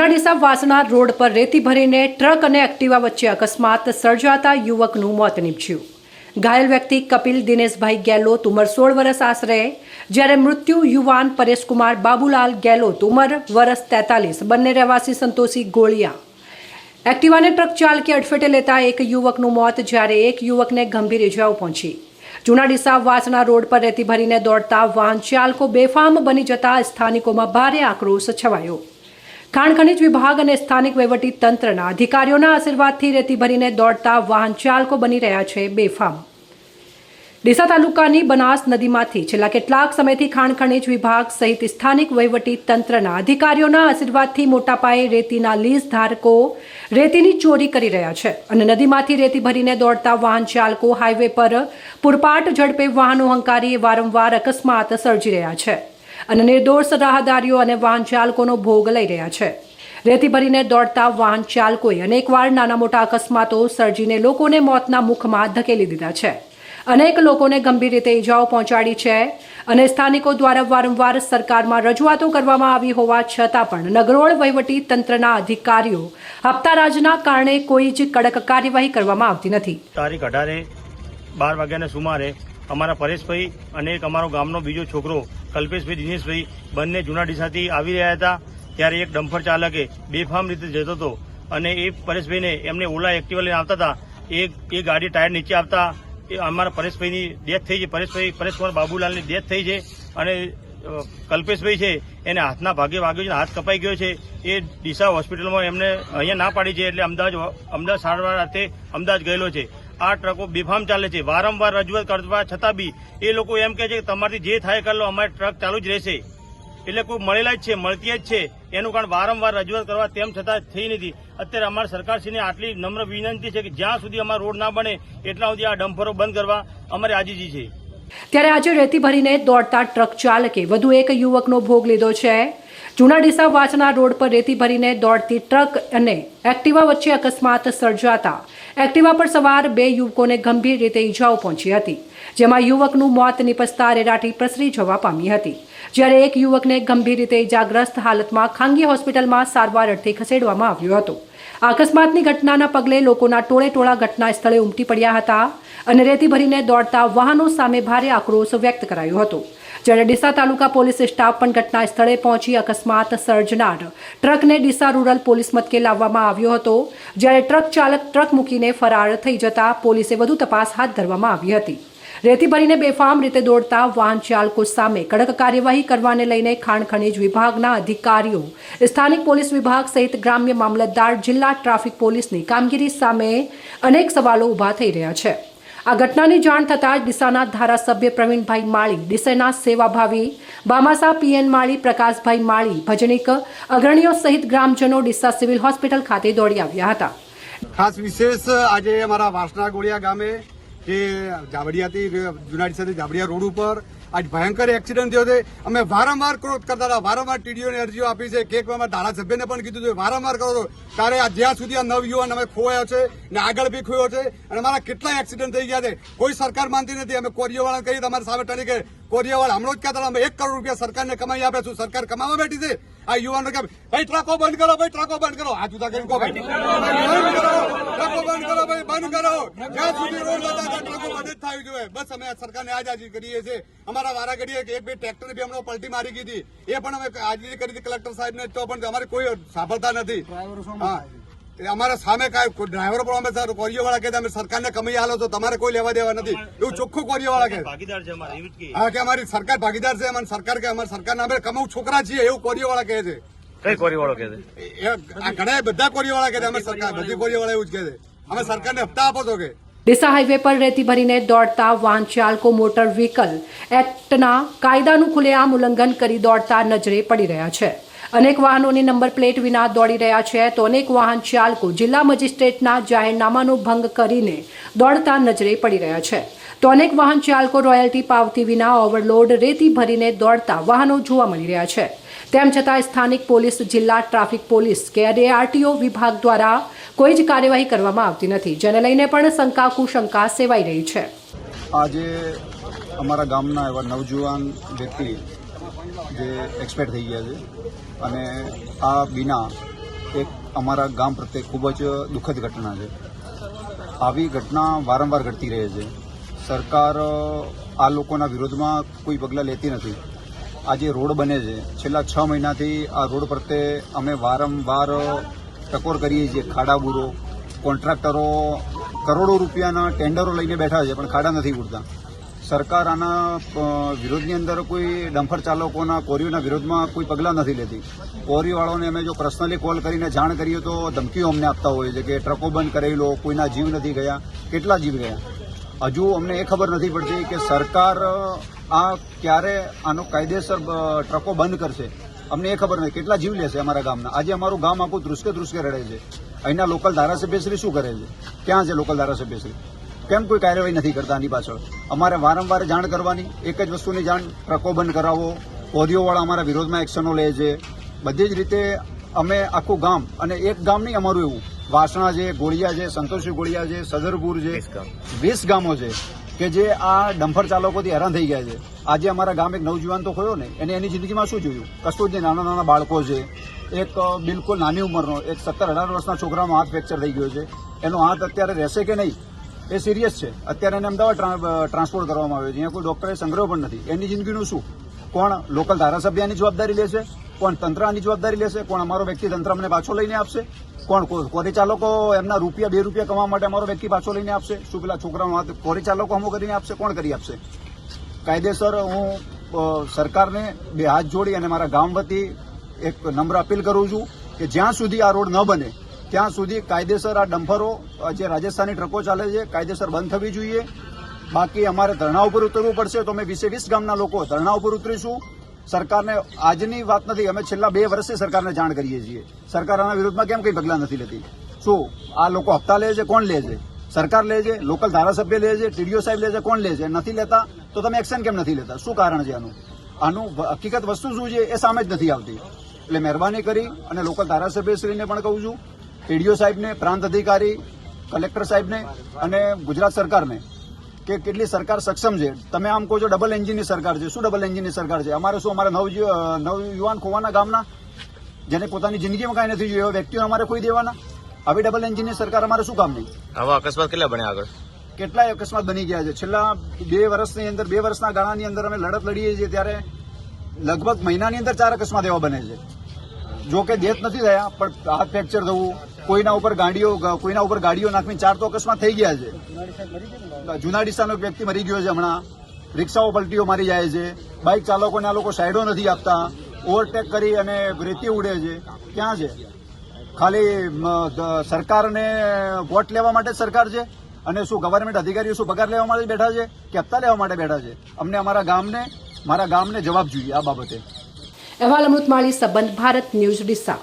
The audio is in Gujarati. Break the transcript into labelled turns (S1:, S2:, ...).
S1: જુનાડીસા વાસણા રોડ પર રેતી ભરીને ટ્રક અને એક્ટિવા વચ્ચે અકસ્માત સર્જાતા યુવકનું મોત નીપજ્યું. ઘાયલ વ્યક્તિ કપિલ દિનેશભાઈ ગેલોત ઉંમર સોળ વર્ષ આશરે, જ્યારે મૃત્યુ યુવાન પરેશકુમાર બાબુલાલ ગેલોત ઉંમર વર્ષ તેતાલીસ. બંને રહેવાસી સંતોષી ગોળિયા. એક્ટિવાને ટ્રક ચાલકે અડફેટે લેતા એક યુવકનું મોત જ્યારે એક યુવકને ગંભીર ઇજાઓ પહોંચી. જુનાડીસા વાસણા રોડ પર રેતી ભરીને દોડતા વાહન ચાલકો બેફામ બની જતા સ્થાનિકોમાં ભારે આક્રોશ છવાયો. ખાણ ખનિજ વિભાગ અને સ્થાનિક વહીવટી તંત્રના અધિકારીઓના આશીર્વાદથી રેતી ભરીને દોડતા વાહન ચાલકો બની રહ્યા છે બેફામ. ડીસા તાલુકાની બનાસ નદીમાંથી છેલ્લા કેટલાક સમયથી ખાણ ખનિજ વિભાગ સહિત સ્થાનિક વહીવટી તંત્રના અધિકારીઓના આશીર્વાદથી મોટા પાયે રેતીના લીઝ ધારકો રેતીની ચોરી કરી રહ્યા છે અને નદીમાંથી રેતી ભરીને દોડતા વાહન ચાલકો હાઈવે પર પૂરપાટ ઝડપે વાહનો હંકારી વારંવાર અકસ્માત સર્જી રહ્યા છે. અને નિર્દોષ રાહદારીઓ અને વાહન ચાલકોનો ભોગ લઈ રહ્યા છે. રેતી ભરીને દોડતા વાહન ચાલકોએ અનેકવાર નાના મોટા અકસ્માતો સર્જીને લોકોને મોતના મુખમાં ધકેલી દીધા છે. અનેક લોકોને ગંભીર રીતે ઈજાઓ પહોંચાડી છે અને સ્થાનિકો દ્વારા વારંવાર સરકારમાં રજૂઆતો કરવામાં આવી હોવા છતાં પણ નગરોળ વહીવટી તંત્રના અધિકારીઓ હપ્તારાજના કારણે કોઈ જ કડક કાર્યવાહી કરવામાં આવતી નથી.
S2: તારીખ અઢારે બાર વાગ્યાના સુમારે અમારા પરેશભાઈ અને એક અમારો ગામનો બીજો છોકરો કલ્પેશભાઈ, દિનેશભાઈ બંને જૂના ડીસાથી આવી રહ્યા હતા. ત્યારે એક ડમ્ફર ચાલકે બેફામ રીતે જતો હતો અને એ પરેશભાઈને એમને ઓલા એક્ટિવા લઈને આવતા હતા. એ એ ગાડી ટાયર નીચે આવતા અમારા પરેશભાઈની ડેથ થઈ છે. પરેશભાઈ પરેશકુમાર બાબુલાલની ડેથ થઈ છે અને કલ્પેશભાઈ છે એને હાથના ભાગે વાગ્યો છે હાથ કપાઈ ગયો છે. એ ડીસા હોસ્પિટલમાં એમને અહીંયા ના પાડી છે એટલે અમદાવાદ અમદાવાદ સારવાર અર્થે અમદાવાદ ગયેલો છે. આ ટ્રકો બેફામ ચાલે છે. વારંવાર રજૂઆત કરવા છતાં બી એ લોકો એમ કહે છે કે તમારથી જે થાય કરી લો, અમારે ટ્રક ચાલુ જ રહેશે. એટલે કોઈ મળેલા જ છે, મળતી જ છે. એનું કારણ વારંવાર રજૂઆત કરવા તેમ છતાં થઈ નથી. અત્યારે અમારી સરકારશ્રીને આટલી નમ્ર વિનંતી છે કે જ્યાં સુધી અમારો રોડ ના બને, એટલા સુધી આ ડમ્પરો બંધ કરવા અમારી આજીજી છે.
S1: ત્યારે આજે રેતી ભરીને દોડતા ટ્રક ચાલકે વધુ એક યુવકનો ભોગ લીધો છે. જૂના ડીસા વાસણા રોડ પર રેતી ભરીને દોડતી ટ્રક અને એક્ટિવા વચ્ચે અકસ્માત સર્જાતા. એક્ટિવા પર સવાર બે યુવકોને ગંભીર રીતે ઈજાઓ પહોંચી હતી, જેમાં યુવકનું મોત નિપજતા રેડાટી પ્રસરી જવા પામી હતી. જ્યારે એક યુવકને ગંભીર રીતે ઈજાગ્રસ્ત હાલતમાં ખાનગી હોસ્પિટલમાં સારવાર અર્થે ખસેડવામાં આવ્યો હતો. અકસ્માતની ઘટનાના પગલે લોકોના ટોળે ટોળા ઘટના સ્થળે ઉમટી પડ્યા હતા અને રેતી ભરીને દોડતા વાહનો સામે ભારે આક્રોશ વ્યક્ત કરાયો હતો. જ્યારે ડીસા તાલુકા પોલીસ સ્ટાફ પણ ઘટના સ્થળે પહોંચી અકસ્માત સર્જનાર ટ્રકને ડીસા રૂરલ પોલીસ મથકે લાવવામાં આવ્યો હતો, જ્યારે ટ્રક ચાલક ટ્રક મૂકીને ફરાર થઈ જતા પોલીસે વધુ તપાસ હાથ ધરવામાં આવી હતી. રેતી ભરીને બેફામ રીતે દોડતા વાહન ચાલકો સામે કડક કાર્યવાહી કરવાને લઈને ખાણ ખનીજ વિભાગના અધિકારીઓ, સ્થાનિક પોલીસ વિભાગ સહિત ગ્રામ્ય મામલતદાર, જિલ્લા ટ્રાફિક પોલીસની કામગીરી સામે અનેક સવાલો ઊભા થઈ રહ્યા છે. આ ઘટનાની જાણ થતાં જ ડીસાના ધારાસભ્ય પ્રવીણભાઈ માળી, ડીસાના સેવાભાવી બામાસા પીએન માળી, પ્રકાશભાઈ માળી, ભજનીક અગ્રણીઓ સહિત ગ્રામજનો ડીસા સિવિલ હોસ્પિટલ ખાતે દોડી આવ્યા હતા.
S3: ખાસ વિશેષ આજે અમારા વાસણા ગોળિયા ગામે, જે જાબડિયાથી જુનાડીસાથી જાબડિયા રોડ ઉપર આજ ભયંકર એક્સિડન્ટ થયો છે. અમે વારંવાર ક્રોધ કરતા હતા. વારંવાર ટીડીઓને અરજીઓ આપી છે. કે અમારા ધારાસભ્યને પણ કીધું છે વારંવાર કરો છો. ત્યારે આ જ્યાં સુધી આ નવયુવાન અમે ખોવાયો છે ને આગળ બી ખોયો છે અને અમારા કેટલા એક્સિડન્ટ થઈ ગયા છે. કોઈ સરકાર માનતી નથી. અમે કોરિયાવાળા કહી તમારી સામે ટણી કે કોરિયાવાળા હમણાં જ કહેતા હતા, અમે એક કરોડ રૂપિયા સરકારને કમાઈ આપે છું. સરકાર કમાવા બેઠી છે. આ યુવાનો કે ભાઈ ટ્રકો બંધ કરો ભાઈ ટ્રકો બંધ કરો. આ જુદા કરી કહો ભાઈ. કરો. ટ્રકો બંધ કરો ભાઈ બંધ કરો. જ્યાં સુધી રોડ હતા ત્યાં ટ્રકો બંધ જ થવી જોઈએ બસ અમે સરકારને આજ હાજરી કરીએ છીએ. અમારા વારા ઘડીએ કે એક બે ટ્રેક્ટર બી હમણાં પલટી મારી ગઈ હતી. એ પણ અમે હાજરી કરી હતી. કલેક્ટર સાહેબ ને તો પણ અમારે કોઈ સાંભળતા નથી. હા. અમારા સામે કાંઈ ડ્રાઈવર પણ અમે સર કોરિયોવાળા કહે છે, અમે સરકારને કમાઈ હાલો તો તમારે કોઈ લેવા દેવા નથી. એવું ચોખ્ખું કોરિયોવાળા કહે
S2: ભાગીદાર છે અમારા એવી જ કે.
S3: હા કે અમારી સરકાર ભાગીદાર છે અમારી સરકાર કે અમારી સરકારના અમે કમાઉ છોકરા છીએ એવું કોરિયોવાળા કહે છે.
S2: કઈ કોરીવાળો કે છે?
S3: ઘણા બધા કોરિયોવાળા કહે છે અમે સરકાર બધી કોરિયોવાળા એવું જ કહે છે. અમે સરકારને હપ્તા આપો તો કે?
S1: ડીસા હાઈવે પર રેતી ભરીને દોડતા વાહન ચાલકો મોટર વ્હીકલ એક્ટના કાયદાનું ખુલ્લેઆમ ઉલ્લંઘન કરી દોડતા નજરે પડી રહ્યા છે. અનેક વાહનોની નંબર પ્લેટ વિના દોડી રહ્યા છે, તો અનેક વાહન ચાલકો જિલ્લા મજિસ્ટ્રેટના જાહેરનામાનો ભંગ કરીને દોડતા નજરે પડી રહ્યા છે. તો અનેક વાહન ચાલકો રોયલ્ટી પાવતી વિના ઓવરલોડ રેતી ભરીને દોડતા વાહનો જોવા મળી રહ્યા છે. તેમ છતાં સ્થાનિક પોલીસ, જિલ્લા ટ્રાફિક પોલીસ કે આરટીઓ વિભાગ દ્વારા કોઈ જ કાર્યવાહી કરવામાં આવતી નથી, જેને લઈને પણ શંકા કુશંકા સેવાઈ રહી છે.
S4: આજે અમારા ગામના એવા નવજુવાન વ્યક્તિ જે એક્સપાયર થઈ ગયા છે. અને આ બીના એક અમારા ગામ પ્રત્યે ખૂબ જ દુઃખદ ઘટના છે. આવી ઘટના વારંવાર ઘટતી રહે છે. સરકાર આ લોકોના વિરોધમાં કોઈ પગલાં લેતી નથી. આજે રોડ બને છે. છેલ્લા છ મહિનાથી આ રોડ પ્રત્યે અમે વારંવાર ટકોર કરીએ છીએ. ખાડાબુરો કોન્ટ્રાક્ટરો કરોડો રૂપિયાના ટેન્ડરો લઈને બેઠા છે, પણ ખાડા નથી ઉડતા. સરકાર આના વિરોધની અંદર કોઈ ડમ્ફર ચાલકોના, કોરીઓના વિરોધમાં કોઈ પગલાં નથી લેતી. કોરીવાળાઓને અમે જો પર્સનલી કોલ કરીને જાણ કરીએ તો ધમકીઓ અમને આપતા હોય છે કે ટ્રકો બંધ કરેલો, કોઈના જીવ નથી ગયા. કેટલા જીવ ગયા? હજુ અમને એ ખબર નથી પડતી કે સરકાર આ ક્યારે આનો કાયદેસર ટ્રકો બંધ કરશે. અમને એ ખબર નથી. કેટલા જીવ લેશે અમારા ગામના? આજે અમારું ગામ આખું ધ્રુસકે ધ્રુસકે રડે છે. અહીંના લોકલ ધારાસભ્યશ્રી શું કરે છે? ક્યાં છે લોકલ ધારાસભ્યશ્રી? કેમ કોઈ કાર્યવાહી નથી કરતા આની પાછળ? અમારે વારંવાર જાણ કરવાની એક જ વસ્તુની જાણ ટ્રકો બંધ કરાવો કોરીઓવાળા અમારા વિરોધમાં એક્શનો લે છે. બધી જ રીતે અમે આખું ગામ અને એક ગામ નહીં અમારું એવું. વાસણા છે ગોળિયા છે સંતોષી ગોળિયા છે સદરપુર છે વીસ ગામો. છે કે જે આ ડમ્ફર ચાલકોથી હેરાન થઈ ગયા છે. આજે અમારા ગામ એક નવજુવાન તો ખોયો ને એને એની જિંદગીમાં શું જોયું? કશું જ નાના નાના બાળકો છે. એક બિલકુલ નાની ઉંમરનો એક સત્તર અઢાર વર્ષના છોકરાનો હાથ ફ્રેક્ચર થઈ ગયો છે. એનો હાથ અત્યારે રહેશે કે નહીં? એ સિરિયસ છે. અત્યારે એને અમદાવાદ ટ્રા- ટ્રાન્સપોર્ટ કરવામાં આવ્યો છે. અહીંયા કોઈ ડોક્ટરે સંગ્રહ પણ નથી. એની જિંદગીનું શું? કોણ લોકલ ધારાસભ્ય આની જવાબદારી લેશે? કોણ તંત્ર આની જવાબદારી લેશે? કોણ અમારો વ્યક્તિ તંત્ર અમને પાછો લઈને આપશે? કોણ કોરી ચાલકો એમના રૂપિયા, બે રૂપિયા કમાવા માટે અમારો વ્યક્તિ પાછો લઈને આપશે? શું પેલા છોકરાનો હાથ કોરી ચાલકો હમો કરીને આપશે? કોણ કરી આપશે? કાયદેસર હું સરકારને બે હાથ જોડી અને મારા ગામ વતી એક નમ્ર અપીલ કરું છું કે જ્યાં સુધી આ રોડ ન બને ત્યાં સુધી કાયદેસર આ ડમ્ફરો જે રાજસ્થાની ટ્રકો ચાલે છે, કાયદેસર બંધ થવી જોઈએ. બાકી અમારે ધરણા ઉપર ઉતરવું પડશે તો અમે વીસે વીસ ગામના લોકો ધરણા ઉપર ઉતરીશું. સરકારને આજની વાત નથી, અમે છેલ્લા બે વર્ષથી સરકારને જાણ કરીએ છીએ. સરકાર આના વિરુદ્ધમાં કેમ કંઈ પગલાં નથી લેતી? શું, આ લોકો હપ્તા લે છે, કોણ લે છે? સરકાર લે છે, લોકલ ધારાસભ્ય લે છે, ટીડીઓ સાહેબ લે છે, કોણ લે છે? નથી લેતા, તો તમે એક્શન કેમ નથી લેતા? શું કારણ છે આનું? આનું હકીકત વસ્તુ શું છે? એ સામે જ નથી આવતી. એટલે મહેરબાની કરી અને લોકલ ધારાસભ્યશ્રીને પણ કહું છું ટીડીઓ સાહેબને પ્રાંત અધિકારી કલેક્ટર સાહેબને અને ગુજરાત સરકારને કે કેટલી સરકાર સક્ષમ છે. તમે આમ કહો છો ડબલ એન્જિનની સરકાર છે. શું ડબલ એન્જિનની સરકાર છે? અમારે શું અમારા નવ નવયુવાન ખોવાના ગામના જેને પોતાની જિંદગીમાં કાંઈ નથી જોયું એવા વ્યક્તિઓ અમારે કોઈ દેવાના? આવી ડબલ એન્જિનની સરકાર અમારે શું કામ નહીં?
S5: આવા અકસ્માત કેટલા બન્યા આગળ?
S4: કેટલાય અકસ્માત બની ગયા છે. છેલ્લા બે વર્ષની અંદર બે વર્ષના ગાળાની અંદર અમે લડત લડીએ છીએ ત્યારે લગભગ મહિનાની અંદર ચાર અકસ્માત એવા બને છે. જો કે ડેથ નથી થયા પણ હાથ ફ્રેક્ચર થવું, કોઈના ઉપર ગાડીઓ, કોઈના ઉપર ગાડીઓ નાખવી ચાર તો અકસ્માત થઈ ગયા છે. જુનાડીસાનો એક વ્યક્તિ મરી ગયો છે હમણાં. રિક્ષાઓ પલટીઓ મારી જાય છે. બાઇક ચાલકોને આ લોકો સાઈડો નથી આપતા. ઓવરટેક કરી અને રેતી ઉડે છે. ક્યાં છે? ખાલી સરકારને વોટ લેવા માટે સરકાર છે? અને શું ગવર્મેન્ટ અધિકારીઓ શું પગાર લેવા માટે બેઠા છે? કે હપ્તા લેવા માટે બેઠા છે? અમને અમારા ગામને, મારા ગામને જવાબ જોઈએ આ બાબતે.
S1: અહેવાલ અમૃતમાળી સંબંધ ભારત ન્યૂઝ ડીસા.